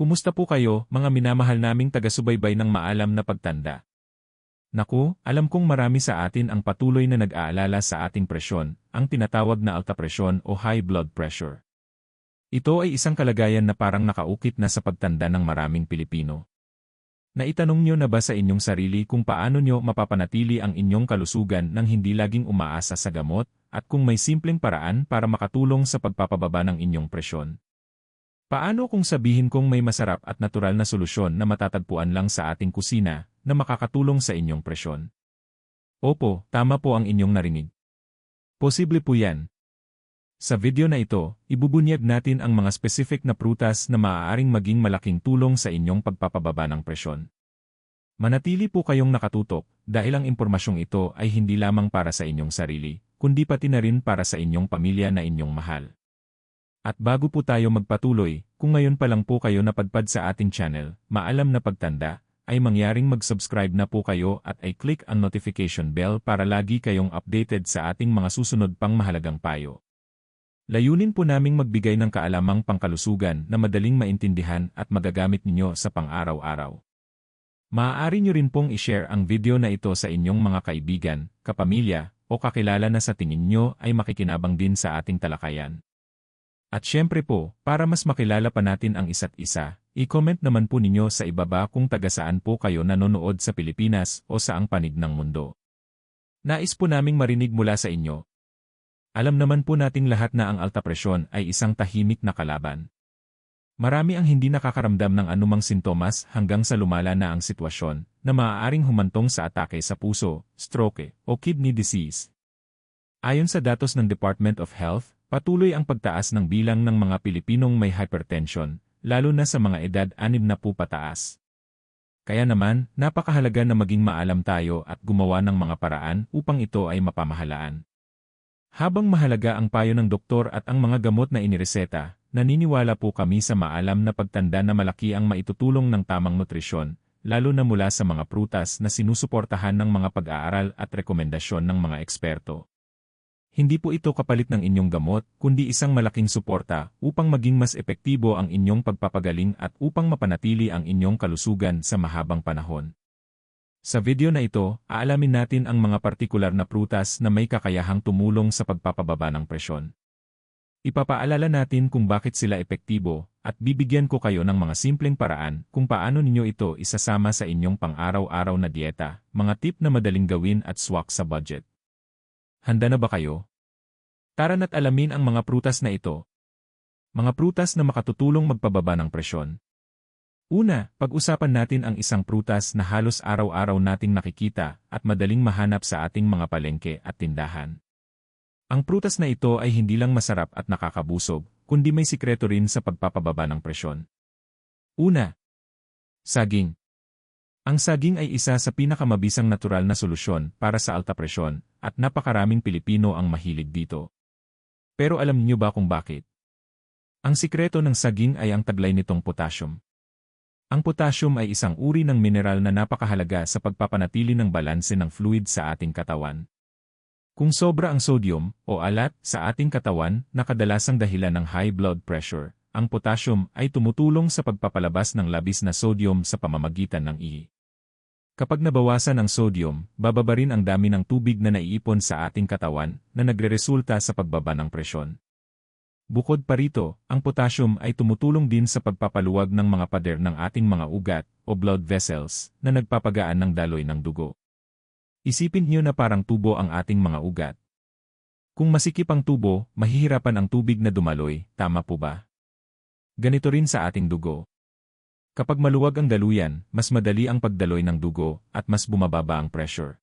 Kumusta po kayo, mga minamahal naming taga-subaybay ng maalam na pagtanda? Naku, alam kong marami sa atin ang patuloy na nag-aalala sa ating presyon, ang tinatawag na alta presyon o high blood pressure. Ito ay isang kalagayan na parang nakaukit na sa pagtanda ng maraming Pilipino. Naitanong nyo na ba sa inyong sarili kung paano nyo mapapanatili ang inyong kalusugan nang hindi laging umaasa sa gamot, at kung may simpleng paraan para makatulong sa pagpapababa ng inyong presyon? Paano kung sabihin kong may masarap at natural na solusyon na matatagpuan lang sa ating kusina na makakatulong sa inyong presyon? Opo, tama po ang inyong narinig. Posible po yan. Sa video na ito, ibubunyag natin ang mga specific na prutas na maaaring maging malaking tulong sa inyong pagpapababa ng presyon. Manatili po kayong nakatutok dahil ang impormasyong ito ay hindi lamang para sa inyong sarili, kundi pati na rin para sa inyong pamilya na inyong mahal. At bago po tayo magpatuloy, kung ngayon pa lang po kayo napadpad sa ating channel, maalam na pagtanda, ay mangyaring mag-subscribe na po kayo at ay click ang notification bell para lagi kayong updated sa ating mga susunod pang mahalagang payo. Layunin po naming magbigay ng kaalamang pangkalusugan na madaling maintindihan at magagamit ninyo sa pang-araw-araw. Maaari nyo rin pong i-share ang video na ito sa inyong mga kaibigan, kapamilya, o kakilala na sa tingin nyo ay makikinabang din sa ating talakayan. At syempre po, para mas makilala pa natin ang isa't isa, i-comment naman po ninyo sa ibaba kung taga saan po kayo nanonood sa Pilipinas o saang panig ng mundo. Nais po naming marinig mula sa inyo. Alam naman po nating lahat na ang alta presyon ay isang tahimik na kalaban. Marami ang hindi nakakaramdam ng anumang sintomas hanggang sa lumala na ang sitwasyon na maaaring humantong sa atake sa puso, stroke, o kidney disease. Ayon sa datos ng Department of Health, Patuloy ang pagtaas ng bilang ng mga Pilipinong may hypertension, lalo na sa mga edad 6 na po pataas. Kaya naman, napakahalaga na maging maalam tayo at gumawa ng mga paraan upang ito ay mapamahalaan. Habang mahalaga ang payo ng doktor at ang mga gamot na inireseta, naniniwala po kami sa maalam na pagtanda na malaki ang maitutulong ng tamang nutrisyon, lalo na mula sa mga prutas na sinusuportahan ng mga pag-aaral at rekomendasyon ng mga eksperto. Hindi po ito kapalit ng inyong gamot, kundi isang malaking suporta upang maging mas epektibo ang inyong pagpapagaling at upang mapanatili ang inyong kalusugan sa mahabang panahon. Sa video na ito, aalamin natin ang mga partikular na prutas na may kakayahang tumulong sa pagpapababa ng presyon. Ipapaalala natin kung bakit sila epektibo, at bibigyan ko kayo ng mga simpleng paraan kung paano ninyo ito isasama sa inyong pang-araw-araw na dieta, mga tip na madaling gawin at swak sa budget. Handa na ba kayo? Tara na't alamin ang mga prutas na ito. Mga prutas na makatutulong magpababa ng presyon. Una, pag-usapan natin ang isang prutas na halos araw-araw nating nakikita at madaling mahanap sa ating mga palengke at tindahan. Ang prutas na ito ay hindi lang masarap at nakakabusog, kundi may sikreto rin sa pagpapababa ng presyon. Una, saging. Ang saging ay isa sa pinakamabisang natural na solusyon para sa alta presyon, at napakaraming Pilipino ang mahilig dito. Pero alam niyo ba kung bakit? Ang sikreto ng saging ay ang taglay nitong potassium. Ang potassium ay isang uri ng mineral na napakahalaga sa pagpapanatili ng balanse ng fluid sa ating katawan. Kung sobra ang sodium o alat sa ating katawan na kadalasang dahilan ng high blood pressure, ang potassium ay tumutulong sa pagpapalabas ng labis na sodium sa pamamagitan ng ihi. Kapag nabawasan ang sodium, bababa rin ang dami ng tubig na naiipon sa ating katawan na nagreresulta sa pagbaba ng presyon. Bukod pa rito, ang potassium ay tumutulong din sa pagpapaluwag ng mga pader ng ating mga ugat o blood vessels na nagpapagaan ng daloy ng dugo. Isipin niyo na parang tubo ang ating mga ugat. Kung masikip ang tubo, mahihirapan ang tubig na dumaloy, tama po ba? Ganito rin sa ating dugo. Kapag maluwag ang daluyan, mas madali ang pagdaloy ng dugo at mas bumababa ang pressure.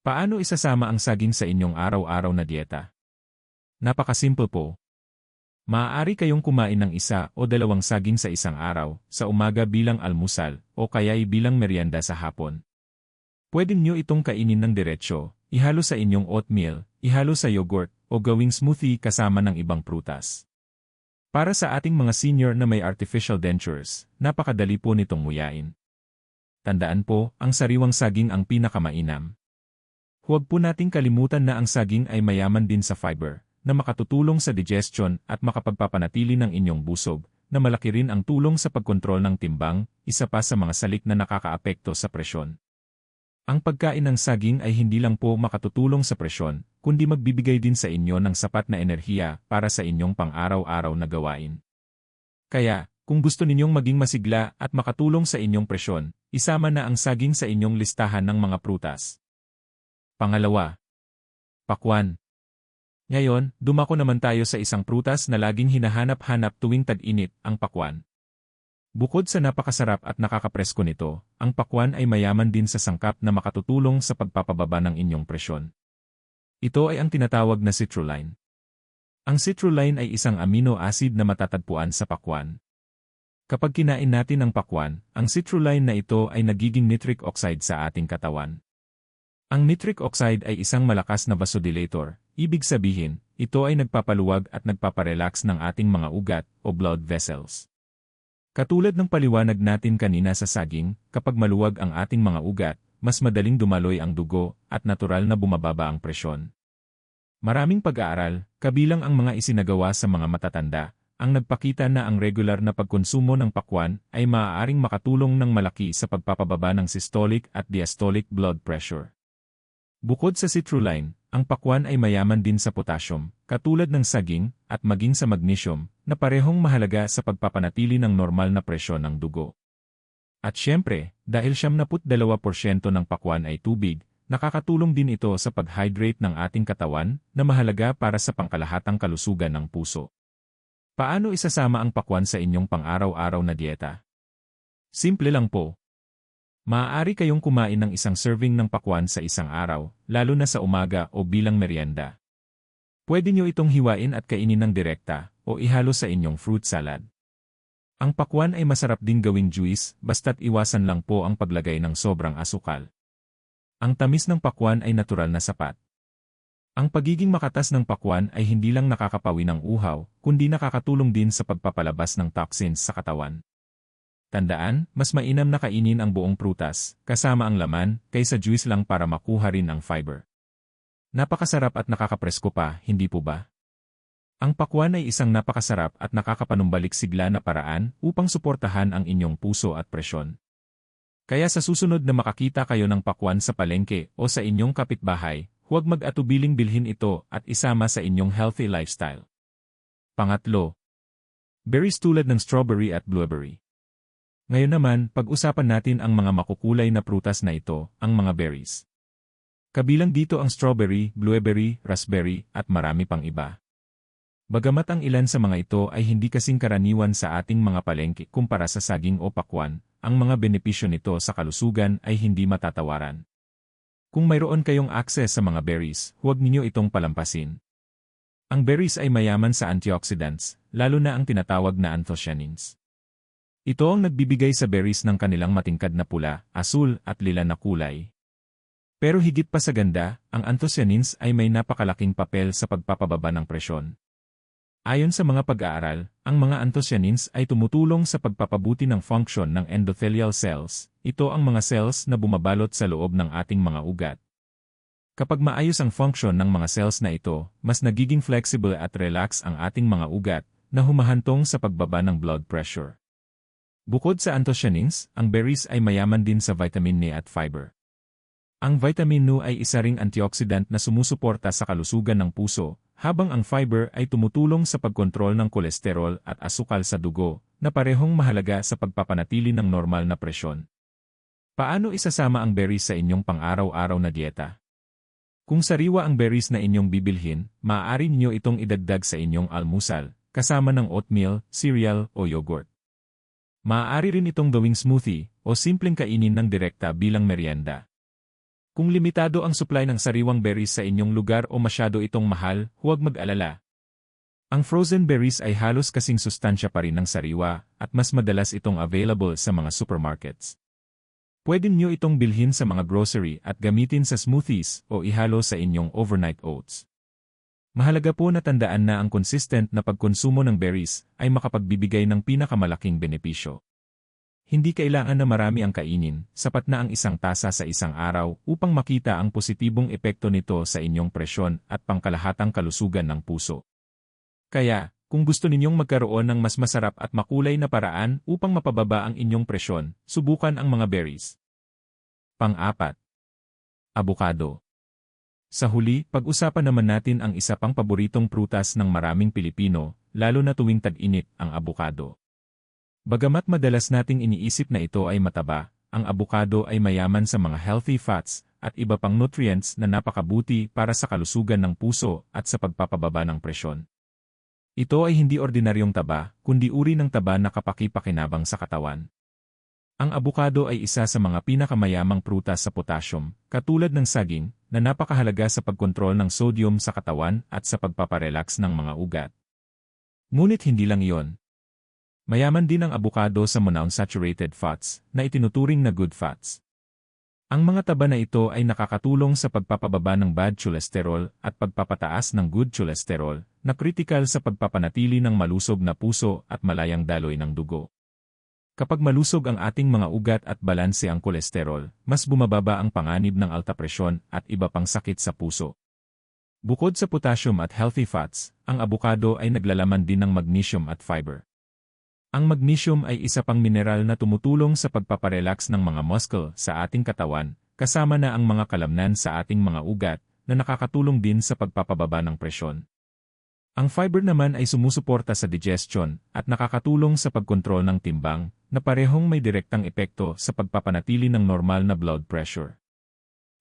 Paano isasama ang saging sa inyong araw-araw na dieta? Napakasimple po. Maaari kayong kumain ng isa o dalawang saging sa isang araw, sa umaga bilang almusal, o kaya'y bilang merienda sa hapon. Pwede nyo itong kainin ng diretsyo, ihalo sa inyong oatmeal, ihalo sa yogurt, o gawing smoothie kasama ng ibang prutas. Para sa ating mga senior na may artificial dentures, napakadali po nitong muyain. Tandaan po, ang sariwang saging ang pinakamainam. Huwag po nating kalimutan na ang saging ay mayaman din sa fiber, na makatutulong sa digestion at makapagpapanatili ng inyong busog, na malaki rin ang tulong sa pagkontrol ng timbang, isa pa sa mga salik na nakakaapekto sa presyon. Ang pagkain ng saging ay hindi lang po makatutulong sa presyon, kundi magbibigay din sa inyo ng sapat na enerhiya para sa inyong pang-araw-araw na gawain. Kaya, kung gusto ninyong maging masigla at makatulong sa inyong presyon, isama na ang saging sa inyong listahan ng mga prutas. Pangalawa, pakwan. Ngayon, dumako naman tayo sa isang prutas na laging hinahanap-hanap tuwing tag-init, ang pakwan. Bukod sa napakasarap at nakakapresko nito, ang pakwan ay mayaman din sa sangkap na makatutulong sa pagpapababa ng inyong presyon. Ito ay ang tinatawag na citrulline. Ang citrulline ay isang amino acid na matatagpuan sa pakwan. Kapag kinain natin ang pakwan, ang citrulline na ito ay nagiging nitric oxide sa ating katawan. Ang nitric oxide ay isang malakas na vasodilator, ibig sabihin, ito ay nagpapaluwag at nagpaparelax ng ating mga ugat o blood vessels. Katulad ng paliwanag natin kanina sa saging, kapag maluwag ang ating mga ugat, mas madaling dumaloy ang dugo at natural na bumababa ang presyon. Maraming pag-aaral, kabilang ang mga isinagawa sa mga matatanda, ang nagpakita na ang regular na pagkonsumo ng pakwan ay maaaring makatulong ng malaki sa pagpapababa ng systolic at diastolic blood pressure. Bukod sa citrulline, ang pakwan ay mayaman din sa potassium, katulad ng saging, at maging sa magnesium, na parehong mahalaga sa pagpapanatili ng normal na presyon ng dugo. At syempre, dahil 72% ng pakwan ay tubig, nakakatulong din ito sa pag-hydrate ng ating katawan na mahalaga para sa pangkalahatang kalusugan ng puso. Paano isasama ang pakwan sa inyong pang-araw-araw na dieta? Simple lang po, Maaari kayong kumain ng isang serving ng pakwan sa isang araw, lalo na sa umaga o bilang merienda. Pwede nyo itong hiwain at kainin ng direkta, o ihalo sa inyong fruit salad. Ang pakwan ay masarap din gawing juice, basta't iwasan lang po ang paglagay ng sobrang asukal. Ang tamis ng pakwan ay natural na sapat. Ang pagiging makatas ng pakwan ay hindi lang nakakapawi ng uhaw, kundi nakakatulong din sa pagpapalabas ng toxins sa katawan. Tandaan, mas mainam na kainin ang buong prutas, kasama ang laman, kaysa juice lang para makuha rin ang fiber. Napakasarap at nakakapresko pa, hindi po ba? Ang pakwan ay isang napakasarap at nakakapanumbalik sigla na paraan upang suportahan ang inyong puso at presyon. Kaya sa susunod na makakita kayo ng pakwan sa palengke o sa inyong kapitbahay, huwag mag-atubiling bilhin ito at isama sa inyong healthy lifestyle. Pangatlo, berries tulad ng strawberry at blueberry. Ngayon naman, pag-usapan natin ang mga makukulay na prutas na ito, ang mga berries. Kabilang dito ang strawberry, blueberry, raspberry, at marami pang iba. Bagamat ang ilan sa mga ito ay hindi kasing karaniwan sa ating mga palengke kumpara sa saging o pakwan, ang mga benepisyo nito sa kalusugan ay hindi matatawaran. Kung mayroon kayong access sa mga berries, huwag ninyo itong palampasin. Ang berries ay mayaman sa antioxidants, lalo na ang tinatawag na anthocyanins. Ito ang nagbibigay sa berries ng kanilang matingkad na pula, asul at lila na kulay. Pero higit pa sa ganda, ang anthocyanins ay may napakalaking papel sa pagpapababa ng presyon. Ayon sa mga pag-aaral, ang mga anthocyanins ay tumutulong sa pagpapabuti ng function ng endothelial cells. Ito ang mga cells na bumabalot sa loob ng ating mga ugat. Kapag maayos ang function ng mga cells na ito, mas nagiging flexible at relax ang ating mga ugat na humahantong sa pagbaba ng blood pressure. Bukod sa anthocyanins, ang berries ay mayaman din sa vitamin N at fiber. Ang vitamin N ay isa ring antioxidant na sumusuporta sa kalusugan ng puso, habang ang fiber ay tumutulong sa pagkontrol ng kolesterol at asukal sa dugo, na parehong mahalaga sa pagpapanatili ng normal na presyon. Paano isasama ang berries sa inyong pang-araw-araw na dieta? Kung sariwa ang berries na inyong bibilhin, maaari niyo itong idagdag sa inyong almusal, kasama ng oatmeal, cereal o yogurt. Maaari rin itong gawing smoothie o simpleng kainin ng direkta bilang merienda. Kung limitado ang supply ng sariwang berries sa inyong lugar o masyado itong mahal, huwag mag-alala. Ang frozen berries ay halos kasing sustansya pa rin ng sariwa at mas madalas itong available sa mga supermarkets. Pwede nyo itong bilhin sa mga grocery at gamitin sa smoothies o ihalo sa inyong overnight oats. Mahalaga po na tandaan na ang consistent na pagkonsumo ng berries ay makapagbibigay ng pinakamalaking benepisyo. Hindi kailangan na marami ang kainin, sapat na ang isang tasa sa isang araw upang makita ang positibong epekto nito sa inyong presyon at pangkalahatang kalusugan ng puso. Kaya, Kung gusto ninyong magkaroon ng mas masarap at makulay na paraan upang mapababa ang inyong presyon, subukan ang mga berries. Pang-apat. Abukado. Sa huli, pag-usapan naman natin ang isa pang paboritong prutas ng maraming Pilipino, lalo na tuwing tag-init, ang abukado. Bagamat madalas nating iniisip na ito ay mataba, ang abukado ay mayaman sa mga healthy fats at iba pang nutrients na napakabuti para sa kalusugan ng puso at sa pagpapababa ng presyon. Ito ay hindi ordinaryong taba, kundi uri ng taba na kapaki-pakinabang sa katawan. Ang abukado ay isa sa mga pinakamayamang prutas sa potassium, katulad ng saging, na napakahalaga sa pagkontrol ng sodium sa katawan at sa pagpaparelax ng mga ugat. Ngunit hindi lang iyon. Mayaman din ang abukado sa monounsaturated fats, na itinuturing na good fats. Ang mga taba na ito ay nakakatulong sa pagpapababa ng bad cholesterol at pagpapataas ng good cholesterol, na kritikal sa pagpapanatili ng malusog na puso at malayang daloy ng dugo. Kapag malusog ang ating mga ugat at balanse ang kolesterol, mas bumababa ang panganib ng alta presyon at iba pang sakit sa puso. Bukod sa potassium at healthy fats, ang abukado ay naglalaman din ng magnesium at fiber. Ang magnesium ay isa pang mineral na tumutulong sa pagpaparelax ng mga muscle sa ating katawan, kasama na ang mga kalamnan sa ating mga ugat, na nakakatulong din sa pagpapababa ng presyon. Ang fiber naman ay sumusuporta sa digestion at nakakatulong sa pagkontrol ng timbang, na parehong may direktang epekto sa pagpapanatili ng normal na blood pressure.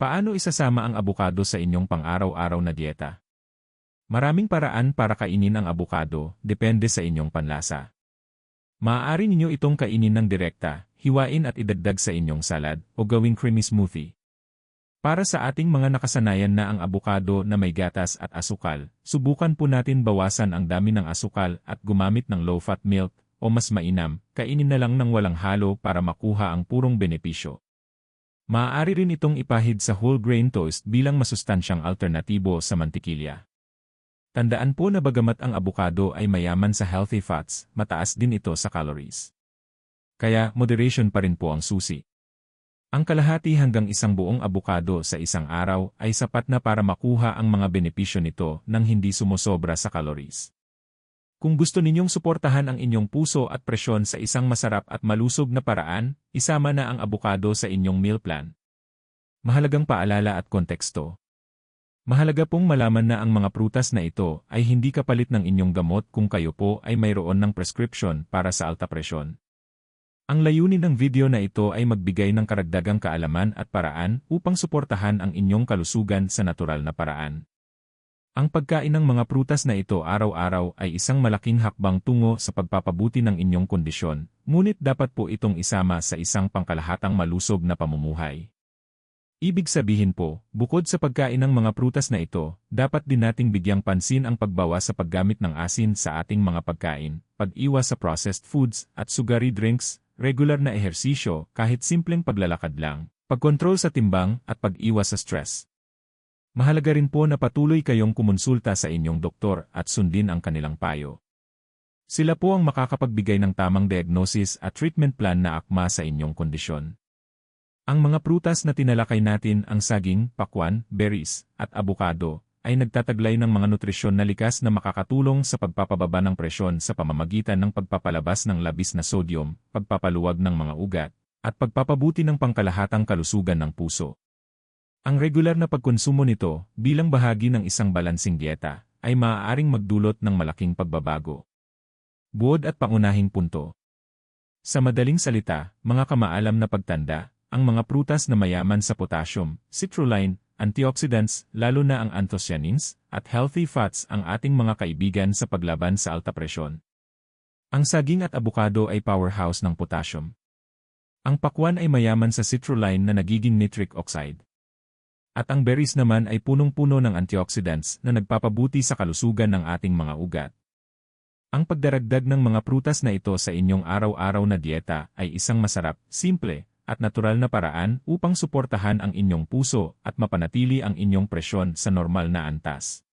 Paano isasama ang abukado sa inyong pang-araw-araw na dieta? Maraming paraan para kainin ang abukado, depende sa inyong panlasa. Maaari ninyo itong kainin ng direkta, hiwain at idagdag sa inyong salad, o gawing creamy smoothie. Para sa ating mga nakasanayan na ang abukado na may gatas at asukal, subukan po natin bawasan ang dami ng asukal at gumamit ng low-fat milk, o mas mainam, kainin na lang ng walang halo para makuha ang purong benepisyo. Maaari rin itong ipahid sa whole grain toast bilang masustansyang alternatibo sa mantikilya. Tandaan po na bagamat ang abukado ay mayaman sa healthy fats, mataas din ito sa calories. Kaya, moderation pa rin po ang susi. Ang kalahati hanggang isang buong abukado sa isang araw ay sapat na para makuha ang mga benepisyo nito nang hindi sumusobra sa calories. Kung gusto ninyong suportahan ang inyong puso at presyon sa isang masarap at malusog na paraan, isama na ang abukado sa inyong meal plan. Mahalagang paalala at konteksto. Mahalaga pong malaman na ang mga prutas na ito ay hindi kapalit ng inyong gamot kung kayo po ay mayroon ng prescription para sa alta presyon. Ang layunin ng video na ito ay magbigay ng karagdagang kaalaman at paraan upang suportahan ang inyong kalusugan sa natural na paraan. Ang pagkain ng mga prutas na ito araw-araw ay isang malaking hakbang tungo sa pagpapabuti ng inyong kondisyon, ngunit dapat po itong isama sa isang pangkalahatang malusog na pamumuhay. Ibig sabihin po, bukod sa pagkain ng mga prutas na ito, dapat din nating bigyang pansin ang pagbawas sa paggamit ng asin sa ating mga pagkain, pag-iwas sa processed foods at sugary drinks, regular na ehersisyo kahit simpleng paglalakad lang, pagkontrol sa timbang at pag-iwas sa stress. Mahalaga rin po na patuloy kayong kumonsulta sa inyong doktor at sundin ang kanilang payo. Sila po ang makakapagbigay ng tamang diagnosis at treatment plan na akma sa inyong kondisyon. Ang mga prutas na tinalakay natin ang saging, pakwan, berries, at abukado, ay nagtataglay ng mga nutrisyon na likas na makakatulong sa pagpapababa ng presyon sa pamamagitan ng pagpapalabas ng labis na sodium, pagpapaluwag ng mga ugat, at pagpapabuti ng pangkalahatang kalusugan ng puso. Ang regular na pagkonsumo nito, bilang bahagi ng isang balansing dieta, ay maaaring magdulot ng malaking pagbabago. Buod at pangunahing punto. Sa madaling salita, mga kamaalam na pagtanda, ang mga prutas na mayaman sa potassium, citrulline, antioxidants, lalo na ang anthocyanins, at healthy fats ang ating mga kaibigan sa paglaban sa alta presyon. Ang saging at abukado ay powerhouse ng potassium. Ang pakwan ay mayaman sa citrulline na nagiging nitric oxide. At ang berries naman ay punong-puno ng antioxidants na nagpapabuti sa kalusugan ng ating mga ugat. Ang pagdaragdag ng mga prutas na ito sa inyong araw-araw na dieta ay isang masarap, simple, at natural na paraan upang suportahan ang inyong puso at mapanatili ang inyong presyon sa normal na antas.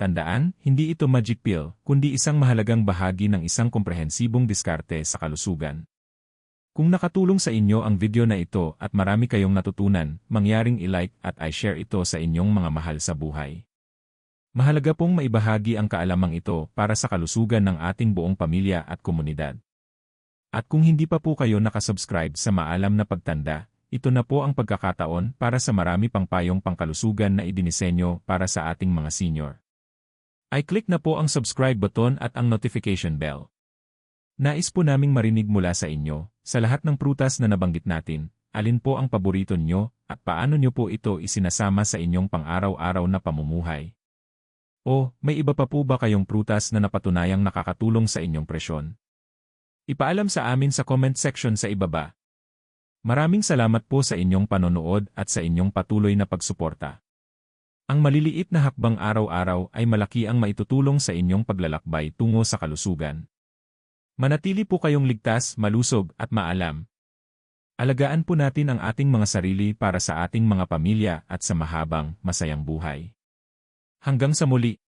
Tandaan, hindi ito magic pill, kundi isang mahalagang bahagi ng isang komprehensibong diskarte sa kalusugan. Kung nakatulong sa inyo ang video na ito at marami kayong natutunan, mangyaring i-like at i-share ito sa inyong mga mahal sa buhay. Mahalaga pong maibahagi ang kaalamang ito para sa kalusugan ng ating buong pamilya at komunidad. At kung hindi pa po kayo nakasubscribe sa Maalam na Pagtanda, ito na po ang pagkakataon para sa marami pang payong pangkalusugan na idinisenyo para sa ating mga senior. Ay click na po ang subscribe button at ang notification bell. Nais po naming marinig mula sa inyo, sa lahat ng prutas na nabanggit natin, alin po ang paborito nyo at paano nyo po ito isinasama sa inyong pang-araw-araw na pamumuhay. O, may iba pa po ba kayong prutas na napatunayang nakakatulong sa inyong presyon? Ipaalam sa amin sa comment section sa ibaba. Maraming salamat po sa inyong panonood at sa inyong patuloy na pagsuporta. Ang maliliit na hakbang araw-araw ay malaki ang maitutulong sa inyong paglalakbay tungo sa kalusugan. Manatili po kayong ligtas, malusog at maalam. Alagaan po natin ang ating mga sarili para sa ating mga pamilya at sa mahabang, masayang buhay. Hanggang sa muli.